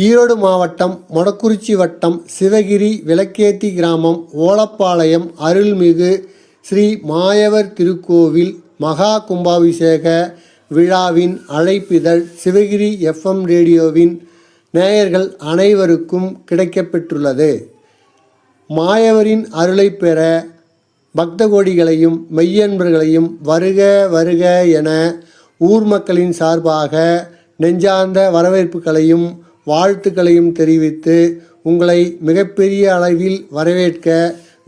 ஈரோடு மாவட்டம் மொடக்குறிச்சி வட்டம் சிவகிரி விளக்கேத்தி கிராமம் ஓலப்பாளையம் அருள்மிகு ஸ்ரீ மாயவர் திருக்கோவில் மகா கும்பாபிஷேக விழாவின் அழைப்பிதழ் சிவகிரி எஃப்எம் ரேடியோவின் நேயர்கள் அனைவருக்கும் கிடைக்கப்பெற்றுள்ளது. மாயவரின் அருளைப் பெற பக்த கோடிகளையும் மெய்யன்பர்களையும் வருக வருக என ஊர் மக்களின் சார்பாக நெஞ்சார்ந்த வரவேற்புகளையும் வாழ்த்துக்களையும் தெரிவித்து உங்களை மிகப்பெரிய அளவில் வரவேற்க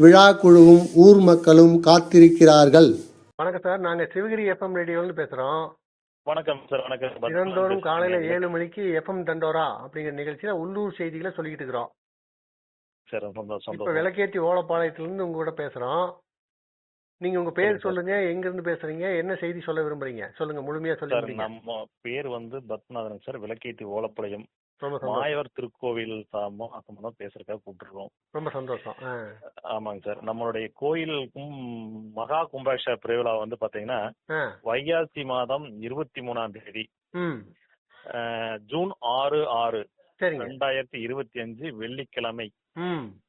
விழா குழுவும் ஊர் மக்களும் காத்திருக்கிறார்கள். வணக்கம் சார் நாங்கள் சிவகிரி எஃப்எம் ரேடியோன்னு பேசுகிறோம் வணக்கம் சார் வணக்கம். தினந்தோறும் காலையில ஏழு மணிக்கு எஃப்எம் தண்டோரா அப்படிங்கிற நிகழ்ச்சியில உள்ளூர் செய்திகளை சொல்லிக்கிட்டு இருக்கிறோம். சார் சந்தோஷம். இப்ப விளக்கேத்தி ஓலப்பாளையத்துல இருந்து உங்க கூட பேசுறோம். நீங்க உங்க பேர் சொல்லுங்க எங்க இருந்து பேசுறீங்க என்ன செய்தி சொல்ல விரும்புறீங்க? சொல்லுங்க முழுமையா சார் சொல்லுங்க நம்ம பேர் வந்து பத்மநாதன் சார் விளக்கேத்தி ஓலப்பாளையம். மாயவர் திருக்கோவில் சம்பந்தம் பேசுறதுக்காக கூப்பிட்டுருக்கோம். ரொம்ப சந்தோஷம். ஆமாங்க சார். நம்மளுடைய கோயிலுக்கும் மகா கும்பாபிஷேக பெருவிழா வந்து பாத்தீங்கன்னா. வைகாசி மாதம் இருபத்தி மூணாம் தேதி. ஜூன் ஆறு ஆறு ரெண்டாயிரத்தி இருபத்தி அஞ்சு வெள்ளிக்கிழமை.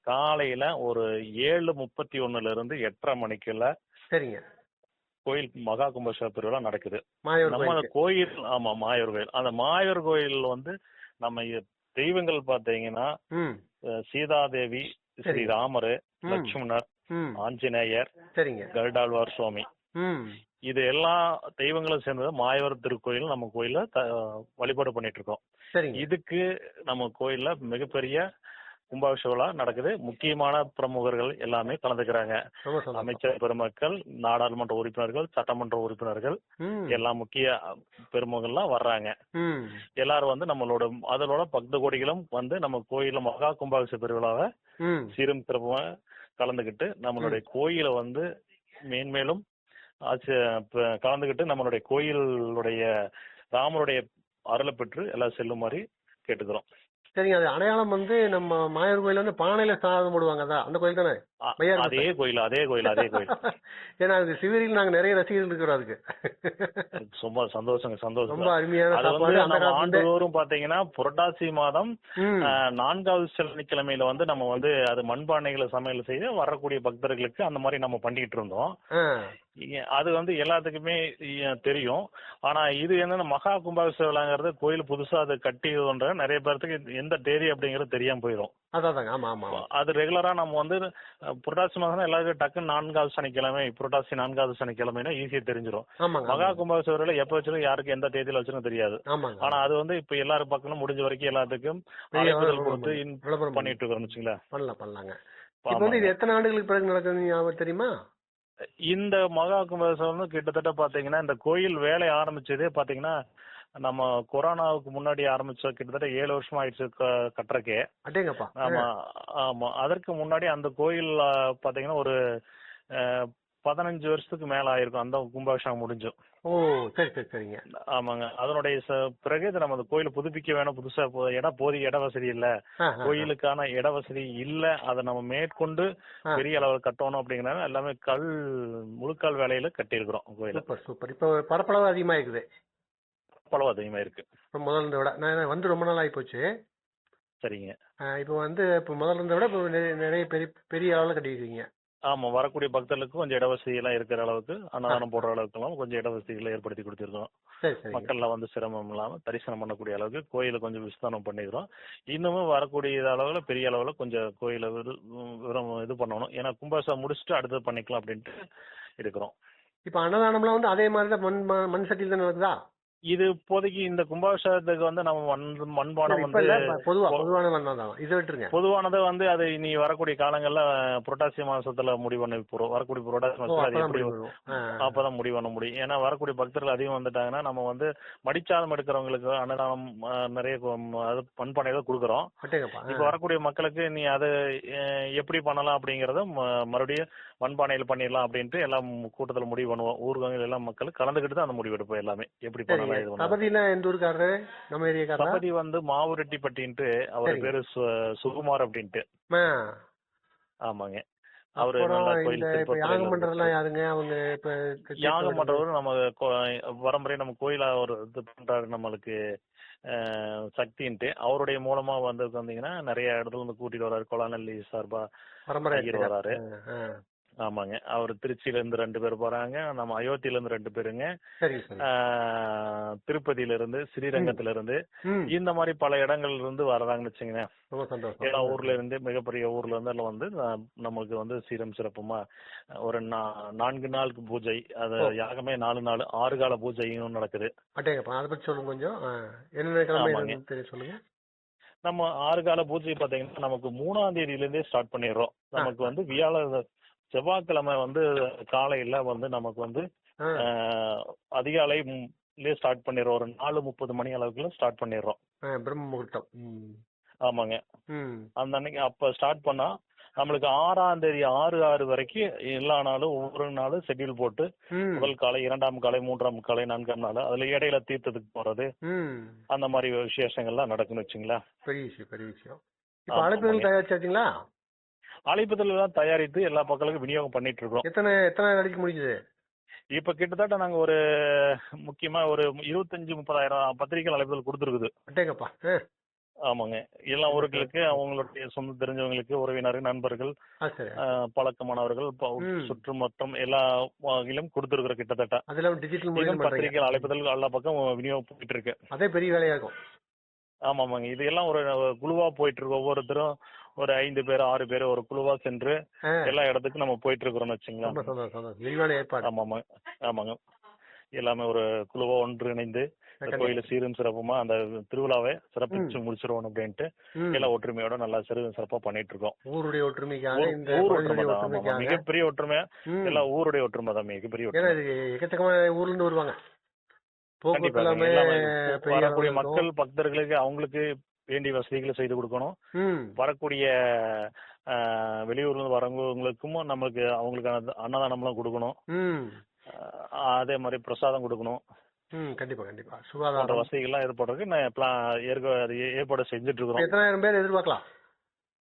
காலையில ஒரு ஏழு முப்பத்தி ஒண்ணுல இருந்து எட்டரை மணிக்குள்ள சரிங்க. கோயில் மகா கும்பாபிஷேக பெருவிழா நடக்குது. நம்ம கோயில் ஆமா மாயூர் கோயில். அந்த மாயூர் கோயில் வந்து நம்ம தெய்வங்கள் பாத்தீங்கன்னா சீதாதேவி. ஸ்ரீராமர். லட்சுமணர் ஆஞ்சநேயர் சரிங்க. கருடாழ்வார் சுவாமி. இது எல்லா தெய்வங்களும் சேர்ந்தது மாயவர் திருக்கோயில் நம்ம கோயில்ல த- வழிபாடு பண்ணிட்டு இருக்கோம் இதுக்கு நம்ம கோயில்ல மிகப்பெரிய கும்பாபிஷேக விழா நடக்குது. முக்கியமான பிரமுகர்கள் எல்லாமே கலந்துக்கிறாங்க. அமைச்சர் பெருமக்கள் நாடாளுமன்ற உறுப்பினர்கள் சட்டமன்ற உறுப்பினர்கள் எல்லா முக்கிய பெருமகள்லாம் வர்றாங்க. எல்லாரும் வந்து நம்மளோட அதனோட பக்த கோடிகளும் வந்து நம்ம கோயில மகா கும்பாபிஷேக பெருவிழாவை சீரும் சிறப்புமா கலந்துக்கிட்டு நம்மளுடைய கோயிலை வந்து மேன்மேலும் கலந்துக்கிட்டு நம்மளுடைய கோயிலுடைய ராமருடைய அருளை பெற்று எல்லாம் செல்லுமாறு கேட்டுக்கிறோம். சரிங்க அது அடையாளம் வந்து நம்ம மாயூர் கோயில்ல வந்து பானையில சாதம் போடுவாங்க அதான் அந்த கோயில் தானே? மையார் அதே கோயில் அதே கோயில் அதே கோயில். ஏன்னா அது சிவரியில் நாங்க நிறைய ரசிகர்கள் இருக்கிறோம் அதுக்கு. ரொம்ப சந்தோஷங்க ரொம்ப சந்தோஷம் அருமையான சாப்பாடு அந்த நம்ம காலத்துல. ஆண்டுதோறும் பாத்தீங்கன்னா புரட்டாசி மாதம் நான்காவது சனிக்கிழமையில வந்து நம்ம வந்து அது மண்பானைகளை சமையல் செய்து வரக்கூடிய பக்தர்களுக்கு அந்த மாதிரி நம்ம பண்ணிட்டு இருந்தோம். அது வந்து எல்லாத்துக்குமே தெரியும். ஆனா இது என்னன்னா மகா கும்பாபிஷேக விழாங்கிறது கோயில் புதுசா அது கட்டிடுன்ற நிறைய பேர்த்துக்கு எந்த தேதி அப்படிங்கிறது தெரியாம போயிடும். அது ரெகுலரா நம்ம வந்து புரட்டாசி மாதம் எல்லாருக்கும் டக்குன்னு நான்காவது சனிக்கிழமை புரட்டாசி நான்காவது சனிக்கிழமைனா ஈஸியா தெரிஞ்சிடும் மகா ஆமாங்க. கும்பாபிஷேக விழா எப்ப வச்சிருக்கோம் யாருக்கு எந்த தேதியில வச்சிருக்கோம் தெரியாது. ஆனா அது வந்து இப்ப எல்லாரும் பக்கமும் முடிஞ்ச வரைக்கும் எல்லாத்துக்கும் கொடுத்து பண்ணிட்டு இருக்கோம்னு வச்சுங்களேன். பண்ணலாம் பண்ணலாங்க. இப்போ வந்து இது எத்தனை ஆண்டுகளுக்கு பிறகு ஞாபகம் தெரியுமா? இந்த மகா கும்பாபிஷேகம் கிட்டத்தட்ட பாத்தீங்கன்னா இந்த கோயில் வேலை ஆரம்பிச்சதே பாத்தீங்கன்னா நம்ம கொரோனாவுக்கு முன்னாடி ஆரம்பிச்ச கிட்டத்தட்ட ஏழு வருஷம் ஆயிடுச்சு கட்டுறக்கே. ஆமா ஆமா. அதற்கு முன்னாடி அந்த கோயில் பாத்தீங்கன்னா ஒரு பதினஞ்சு வருஷத்துக்கு மேல ஆயிருக்கும். அந்த கும்பாபிஷேகம் முடிஞ்சும் ஓ சரி சரி சரிங்க. ஆமாங்க. அதனுடைய பிறகு இது நம்ம அந்த கோயிலை புதுப்பிக்க வேணும் புதுசா இடம் போதிய இட வசதி இல்ல. கோயிலுக்கான இட வசதி இல்ல. அதை நம்ம மேற்கொண்டு. பெரிய அளவில் கட்டணும் அப்படிங்கறத எல்லாமே கல் முழுக்கால் வேலையில கட்டியிருக்கிறோம் கோயில. Super super. இப்போ பரப்பளவு அதிகமா இருக்குது பளவு அதிகமா இருக்கு முதல்ல இருந்த விட நான் வந்து ரொம்ப நாள் ஆகி போச்சு சரிங்க இப்போ வந்து இப்போ முதல்ல இருந்த விட இப்போ நிறைய நிறைய பெரிய பெரிய அளவில் கட்டியிருக்கீங்க. ஆமா வரக்கூடிய பக்தர்களுக்கு கொஞ்சம் இட வசதி எல்லாம் இருக்கிற அளவுக்கு அன்னதானம் போடுற அளவுக்கு எல்லாம் கொஞ்சம் இட வசதிகளை ஏற்படுத்தி கொடுத்திருக்கோம் மக்கள்லாம் வந்து சிரமம் இல்லாம தரிசனம் பண்ணக்கூடிய அளவுக்கு கோயிலை கொஞ்சம் விஸ்தானம் பண்ணிக்கிறோம். இன்னமும் வரக்கூடிய அளவுல பெரிய அளவுல கொஞ்சம் கோயிலை இது பண்ணணும். ஏன்னா கும்பாசம் முடிச்சுட்டு அடுத்தது பண்ணிக்கலாம் அப்படின்ட்டு இருக்கிறோம். இப்போ அன்னதானம்லாம் வந்து அதே மாதிரி தான் மண் மண் மண் சட்டியில் தான் நடக்குதா இது இப்போதைக்கு இந்த கும்பாபிஷேகத்துக்கு வந்து நம்ம மண் மண்பானம் வந்து பொதுவா பொதுவான இதை விட்டுருங்க. பொதுவானது வந்து அது இனி வரக்கூடிய காலங்கள்ல புரட்டாசி மாசத்துல முடிவு பண்ண போறோம். வரக்கூடிய புரட்டாசி மாசத்துல அப்பதான் முடிவு பண்ண முடியும். ஏன்னா வரக்கூடிய பக்தர்கள் அதிகம் வந்துட்டாங்கன்னா நம்ம வந்து மடிச்சாதம் எடுக்கிறவங்களுக்கு அன்னதானம் நிறைய அது பண்பானைகள் கொடுக்குறோம். இப்போ வரக்கூடிய மக்களுக்கு நீ அதை எப்படி பண்ணலாம் அப்படிங்கறத மறுபடியும் மண்பானையில் பண்ணிடலாம் அப்படின்ட்டு எல்லாம் கூட்டத்தில் முடிவு பண்ணுவோம். ஊர்வங்கள் எல்லாம் மக்கள் கலந்துக்கிட்டு தான் அந்த முடிவு எடுப்போம் எல்லாமே. எப்படி பண்ணலாம் தபதினா எந்த ஊருக்காரரு? நம்ம ஏரியாக்காரரா சபதி வந்து மாவுரெட்டிப்பட்டின்ட்டு அவர். பேரு சுகுமார் அப்படின்ட்டு. ஆமாங்க. அவரு இப்ப யாகம் பண்றதெல்லாம் யாருங்க? அவங்க இப்ப யாகம் பண்றவரு நம்ம வரம்பறை நம்ம கோயில ஒரு இது பண்றாரு நம்மளுக்கு சக்தின்ட்டு. அவருடைய மூலமா வந்து வந்தீங்கன்னா நிறைய இடத்துல இருந்து கூட்டிட்டு வராரு கொலாநல்லி சார்பா வராரு. ஆமாங்க. அவர் திருச்சியில இருந்து ரெண்டு பேர் போறாங்க. நம்ம அயோத்தியில இருந்து ரெண்டு பேருங்க. திருப்பதியில இருந்து ஸ்ரீரங்கத்துல இருந்து இந்த மாதிரி பல இடங்கள்ல இருந்து வர்றாங்கன்னு வச்சுங்களேன் எல்லா ஊர்ல இருந்து மிகப்பெரிய ஊர்ல இருந்து எல்லாம் வந்து நமக்கு வந்து சீரம் சிறப்புமா. ஒரு நான்கு நாளுக்கு பூஜை அது. யாகமே நாலு நாள் ஆறு கால பூஜையும் நடக்குது. அட்டேங்கப்பா அதை பத்தி சொல்லுங்க கொஞ்சம். சொல்லுங்க. நம்ம ஆறு கால பூஜை பாத்தீங்கன்னா நமக்கு மூணாம் தேதியில இருந்தே ஸ்டார்ட் பண்ணிடுறோம் நமக்கு வந்து வியாழ செவ்வாய்க்கிழமை வந்து காலையில வந்து நமக்கு வந்து அதிகாலை ஸ்டார்ட் பண்ணிடுறோம். ஒரு நாலு முப்பது மணி அளவுக்குள்ள ஸ்டார்ட் பண்ணிடுறோம். பிரம்ம முகூர்த்தம். ஆமாங்க. அந்த அன்னைக்கு அப்ப ஸ்டார்ட் பண்ணா நம்மளுக்கு ஆறாம் தேதி ஆறு ஆறு வரைக்கும் எல்லா நாளும் ஒவ்வொரு நாளும் ஷெட்யூல் போட்டு முதல் காலை இரண்டாம் காலை மூன்றாம் காலை நான்காம் நாள் அதுல இடையில தீர்த்தத்துக்கு போறது. அந்த மாதிரி விசேஷங்கள்லாம் நடக்குன்னு வச்சுங்களேன். பெரிய விஷயம் பெரிய விஷயம். இப்போ. தயாரிச்சாச்சுங்களா? அழைப்புதல் தான் தயாரித்து எல்லா மக்களுக்கும் விநியோகம் பண்ணிட்டு இருக்கோம் எத்தனை எத்தனை அடிக்க முடிஞ்சது? இப்ப கிட்டத்தட்ட நாங்க ஒரு முக்கியமா ஒரு இருபத்தஞ்சு முப்பதாயிரம் பத்திரிகை அழைப்புதல் கொடுத்துருக்குது. அட்டேங்கப்பா. ஆமாங்க. எல்லா ஊர்களுக்கு அவங்களுடைய சொந்த தெரிஞ்சவங்களுக்கு உறவினர் நண்பர்கள் பழக்கமானவர்கள். சுற்று மொத்தம் எல்லா வகையிலும் கொடுத்துருக்குற கிட்டத்தட்ட. டிஜிட்டல் பண்றீங்க? பத்திரிகை அழைப்புதல் எல்லா பக்கம் விநியோகம் போயிட்டு இருக்கு அதே பெரிய வேலையா இருக்கும்? ஆமா ஆமாங்க இது எல்லாம் ஒரு குழுவா போயிட்டு இருக்கு ஒவ்வொருத்தரும் ஒரு ஐந்து பேர் ஆறு பேர் ஒரு குழுவா சென்று எல்லா இடத்துக்கும் நம்ம போயிட்டு இருக்கிறோம்னு வச்சுங்களேன் சந்தோஷம் சந்தோஷம். விரிவான ஏற்பாடு. ஆமா ஆமாங்க. எல்லாமே ஒரு குழுவா ஒன்றிணைந்து கோயில சீரும் சிறப்புமா அந்த திருவிழாவை சிறப்பிச்சு முடிச்சிருவோம் அப்படின்ட்டு. எல்லா ஒற்றுமையோட நல்லா சிறு சிறப்பா பண்ணிட்டு இருக்கோம் ஊருடைய ஒற்றுமைக்காக ஊர் இந்த. ஒற்றுமைக்காக மிகப்பெரிய ஒற்றுமை. எல்லா ஊருடைய ஒற்றுமை தான் மிகப்பெரிய எக்கச்சக்கமான ஊர்ல இருந்து வருவாங்க வரக்கூடிய மக்கள் பக்தர்களுக்கு அவங்களுக்கு வேண்டிய வசதிகளை செய்து கொடுக்கணும். வரக்கூடிய வெளியூர்ல இருந்து வரவங்களுக்கும் நம்மளுக்கு அவங்களுக்கு அன்ன- அன்னதானம்லாம் கொடுக்கணும். அதே மாதிரி பிரசாதம் கொடுக்கணும். கண்டிப்பா கண்டிப்பா. போன்ற சுகாதாரம். வசதிகள்லாம் ஏற்படுறதுக்கு நான் ஏற்பாடு செஞ்சுட்டு இருக்கிறோம் எத்தனாயிரம் பேர் எதிர்பார்க்கலாம்?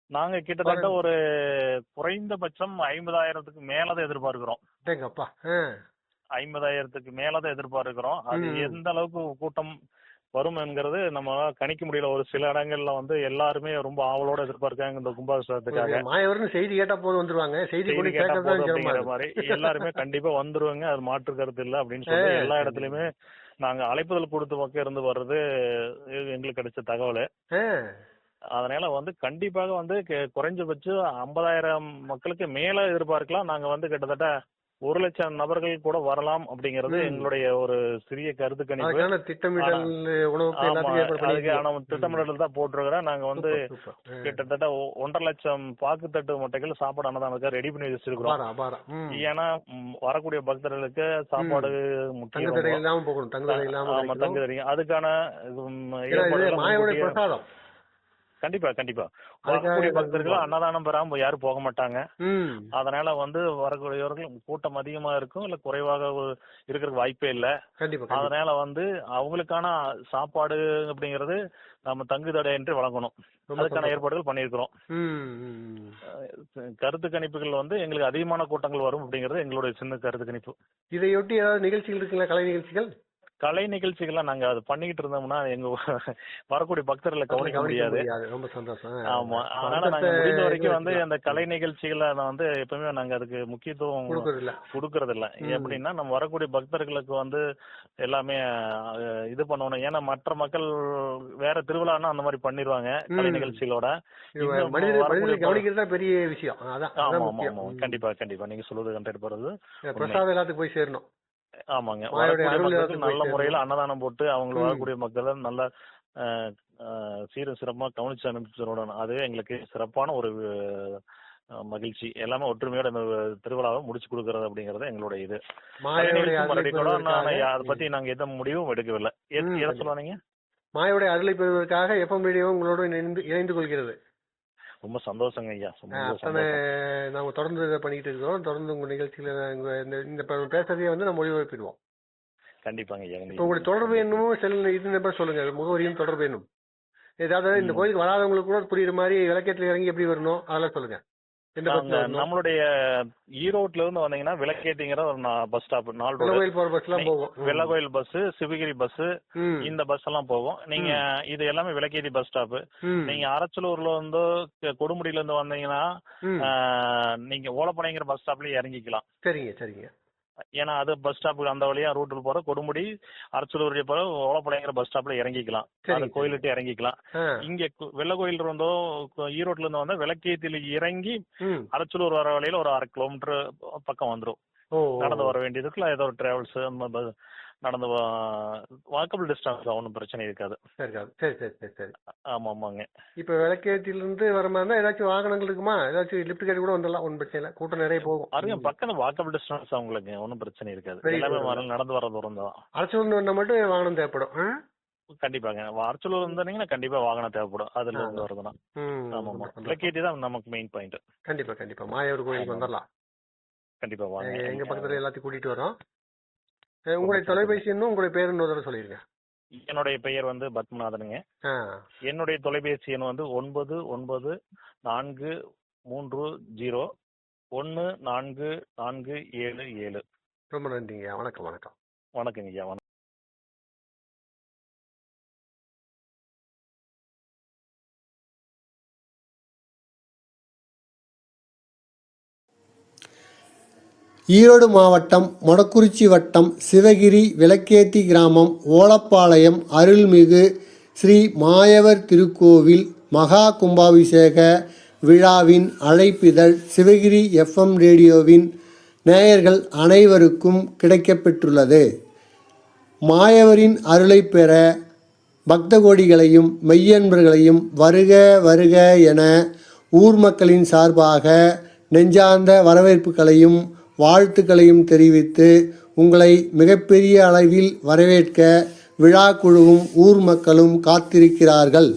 நாங்க கிட்டத்தட்ட ஒரு குறைந்தபட்சம் ஐம்பதாயிரத்துக்கு மேலதான் எதிர்பார்க்கிறோம். ஐம்பதாயிரத்துக்கு மேலதான் எதிர்பார்க்கிறோம். அது. எந்த அளவுக்கு கூட்டம் வரும் என்கிறது நம்ம கணிக்க முடியல. ஒரு சில இடங்கள்ல வந்து எல்லாருமே ரொம்ப ஆவலோட எதிர்பார்க்காங்க இந்த கும்பாபிஷேகத்துக்காக. மாயவர்னு செய்தி கேட்டா போதும் வந்துருவாங்க. செய்தி கேட்டா. மாதிரி. எல்லாருமே கண்டிப்பா வந்துருவாங்க. அது மாற்று கருத்து இல்ல அப்படின்னு சொல்லி எல்லா. இடத்துலயுமே நாங்க அழைப்புதல் கொடுத்த பக்கம் இருந்து வர்றது எங்களுக்கு கிடைச்ச தகவல். அதனால வந்து கண்டிப்பாக வந்து குறைஞ்சபட்சம் ஐம்பதாயிரம் மக்களுக்கு மேல எதிர்பார்க்கலாம். நாங்க வந்து கிட்டத்தட்ட ஒரு லட்சம் நபர்கள் கூட வரலாம் அப்படிங்கிறது. எங்களுடைய ஒரு சிறிய கருத்து கணிப்பு. திட்டமிடல் அதுக்கான. திட்டமிடல் தான் போட்டிருக்கிறோம். நாங்க வந்து. கிட்டத்தட்ட ஒன்றரை லட்சம் பாக்குத்தட்டு முட்டைகள் சாப்பாடு அன்னதானத்துக்கு ரெடி பண்ணி வச்சிருக்கிறோம். ஏன்னா வரக்கூடிய பக்தர்களுக்கு சாப்பாடு முக்கியம் தங்குதடை அதுக்கான கண்டிப்பா கண்டிப்பா வரக்கூடிய பக்தர்கள். அன்னதானம் பெறாம யாரும் போக மாட்டாங்க. அதனால வந்து வரக்கூடியவர்கள் கூட்டம் அதிகமா இருக்கும் இல்ல குறைவாக இருக்கிறதுக்கு வாய்ப்பே இல்ல. அதனால வந்து அவங்களுக்கான சாப்பாடு அப்படிங்கறது நம்ம தங்குதடையின்றி வழங்கணும் அதுக்கான. ஏற்பாடுகள் பண்ணியிருக்கிறோம் ம், ம், ம். அஹ் கருத்து கணிப்புகள் வந்து எங்களுக்கு அதிகமான கூட்டங்கள் வரும் அப்படிங்கிறது எங்களுடைய சின்ன கருத்து கணிப்பு இதையொட்டி ஏதாவது நிகழ்ச்சிகள் இருக்குங்களா கலை நிகழ்ச்சிகள் கலை நிகழ்ச்சிகள்லாம் நாங்க அது பண்ணிக்கிட்டு இருந்தோம்னா எங்க வரக்கூடிய பக்தர்களை கவனிக்க முடியாது. ரொம்ப சந்தோஷம். ஆமா. அதனால நாங்க முடிந்த வரைக்கும் வந்து. அந்த கலை நிகழ்ச்சிகளை வந்து எப்பவுமே நாங்க அதுக்கு முக்கியத்துவம் கொடுக்கறது இல்ல. எப்படின்னா நம்ம வரக்கூடிய பக்தர்களுக்கு வந்து எல்லாமே இது பண்ணணும். ஏன்னா மற்ற மக்கள் வேற திருவிழான்னா அந்த மாதிரி பண்ணிடுவாங்க கலை. நிகழ்ச்சிகளோட. பெரிய விஷயம். ஆமா ஆமா. கண்டிப்பா கண்டிப்பா. நீங்க சொல்றது கண்டிப்பா போறது பிரசாதம் எல்லாத்துக்கும் போய் சேரணும். ஆமாங்க. நல்ல முறையில அன்னதானம் போட்டு அவங்க ம். வரக்கூடிய மக்களை நல்ல சீரும் சிறப்பா கவனிச்சு அனுப்பிச்சிடணும் அதுவே எங்களுக்கு சிறப்பான ஒரு மகிழ்ச்சி. எல்லாமே ஒற்றுமையோட இந்த திருவிழாவை முடிச்சு கொடுக்கறது அப்படிங்கறது எங்களுடைய இது. அதை பத்தி நாங்க எந்த முடிவும் எடுக்கவில்லை. எது- கண்டிப்பா. சொல்லுவாங்க மாயோடைய அருளை பெறுவதற்காக எஃப்எம் ரேடியோ உங்களோட இணைந்து இணைந்து கொள்கிறது. ரொம்ப சந்தோஷங்க ஐயா. அத்தனை நாம தொடர்ந்து இதை பண்ணிட்டு இருக்கிறோம். தொடர்ந்து உங்க நிகழ்ச்சியில நாங்க இந்த இந்த பேசுறதையே வந்து நம்ம ஒளிபரப்பிடுவோம். கண்டிப்பாங்க ஐயா இப்ப உங்களுடைய தொடர்பு எண்ணுமோ செல் இது நம்பர் சொல்லுங்க. முகவரியும் தொடர்பு எண்ணும் ஏதாவது இந்த. கோயிலுக்கு வராதவங்களுக்கு கூட புரியுற மாதிரி விளக்கத்துல இறங்கி எப்படி வரணும் அதெல்லாம் சொல்லுங்க. நம்மளுடைய ஈரோட்ல இருந்து வந்தீங்கன்னா விளக்கேத்திங்கிற ஒரு பஸ் ஸ்டாப் நாலு வெள்ளகோயில் பஸ் சிவகிரி பஸ். இந்த பஸ் எல்லாம் போகும். நீங்க இது எல்லாமே விளக்கேத்தி பஸ் ஸ்டாப். நீங்க அரச்சலூர்ல இருந்து கொடுமுடியில இருந்து வந்தீங்கன்னா நீங்க ஓலப்பனைங்கிற பஸ் ஸ்டாப்லயே இறங்கிக்கலாம். சரிங்க சரிங்க. ஏன்னா அது பஸ் ஸ்டாப்புக்கு அந்த வழியா ரூட்ல போற கொடுமுடி வழியா போற ஓலப்பனைங்கிற பஸ் ஸ்டாப்ல இறங்கிக்கலாம். அது கோயிலிட்டு இறங்கிக்கலாம். இங்க கு- வெள்ளகோயில் இருந்தோ ஈரோட்ல இருந்து வந்தா விளக்கேத்தில இறங்கி. அரச்சலூர் வர வழியில ஒரு அரை கிலோமீட்டர் பக்கம் வந்துரும். ஓ நடந்து வர வேண்டியது இருக்குல்ல ஏதோ ஒரு டிராவல்ஸ் நடந்து வாக்கபிள் டிஸ்டன்ஸ் ஒன்றும் பிரச்சனை இருக்காது. சரி சரி சரி சரி சரி. ஆமா ஆமாங்க இப்ப விளக்கேத்திலிருந்து வர மாதிரி ஏதாச்சும் வாகனங்கள் இருக்குமா? ஏதாச்சும் லிப்ட் கட்டி கூட வந்துடலாம் ஒன்றும் பிரச்சனை இல்லை. கூட்டம் நிறைய போகும். பாருங்க பக்கம் வாக்கபிள் டிஸ்டன்ஸ் அவங்களுக்கு ஒன்றும் பிரச்சனை இருக்காது. எல்லாமே. வர- நடந்து வர தூரம் தான். அரசு வந்தா மட்டும் வாகனம் தேவைப்படும். ஆ? கண்டிப்பாங்க. அரச்சலூர் இருந்தீங்கன்னா கண்டிப்பா வாகனம் தேவைப்படும். அதுல. இருந்து வருதுன்னா ம். ஆமா ஆமா சந்தோஷம். விளக்கேத்தி தான் நமக்கு மெயின் பாயிண்ட் கண்டிப்பா கண்டிப்பா. மாயவர் கோயிலுக்கு. வந்துடலாம். கண்டிப்பா வாங்க. எங்க- பக்கத்துல எல்லாத்தையும் கூட்டிட்டு வரோம். உங்களுடைய தொலைபேசி எண்ணும் உங்களுடைய பேர் இன்னொரு சொல்லிருங்க. என்னுடைய பெயர் வந்து பத்மநாதனுங்க. என்னுடைய தொலைபேசி எண் வந்து ஒன்பது ஒன்பது நான்கு மூன்று ஜீரோ ஒன்று நான்கு நான்கு ஏழு ஏழு. ரொம்ப நன்றிங்க. வணக்கம் வணக்கம். வணக்கங்க ஈரோடு மாவட்டம் மொடக்குறிச்சி வட்டம் சிவகிரி விளக்கேத்தி கிராமம் ஓலப்பாளையம் அருள்மிகு ஸ்ரீ மாயவர் திருக்கோவில் மகா கும்பாபிஷேக விழாவின் அழைப்பிதழ் சிவகிரி எஃப்எம் ரேடியோவின் நேயர்கள் அனைவருக்கும் கிடைக்கப்பெற்றுள்ளது. மாயவரின் அருளை பெற பக்த கோடிகளையும் மெய்யன்பர்களையும் வருக வருக என ஊர் மக்களின் சார்பாக நெஞ்சார்ந்த வரவேற்புகளையும் வாழ்த்துக்களையும் தெரிவித்து உங்களை மிகப்பெரிய அளவில் வரவேற்க விழா குழுவும் ஊர் மக்களும் காத்திருக்கிறார்கள்.